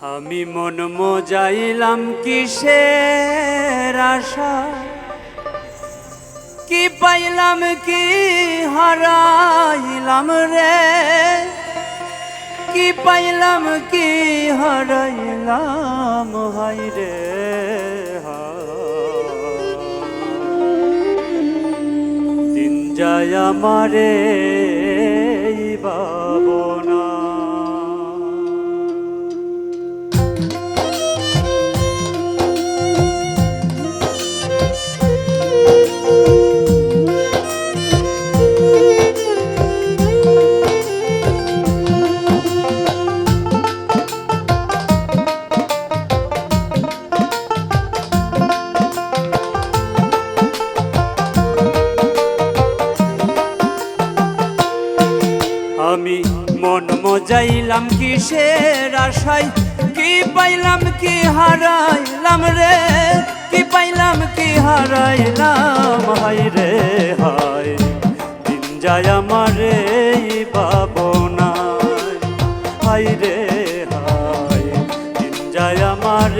আমি মন মজাইলাম কিসের আশা? কি পাইলাম, কি হারাইলাম রে? কি পাইলাম, কি হারাইলাম হাই রে দিন যায় আমারে বাবনা আমি মন মজাইলাম কি সে রাশাই কি পাইলাম, কি হারাইলাম রে? কি পাইলাম, কি হারাইলাম হাই রে হাই দিন যায় আমার এই ভাবনা হাই রে হাই দিন যায় আমার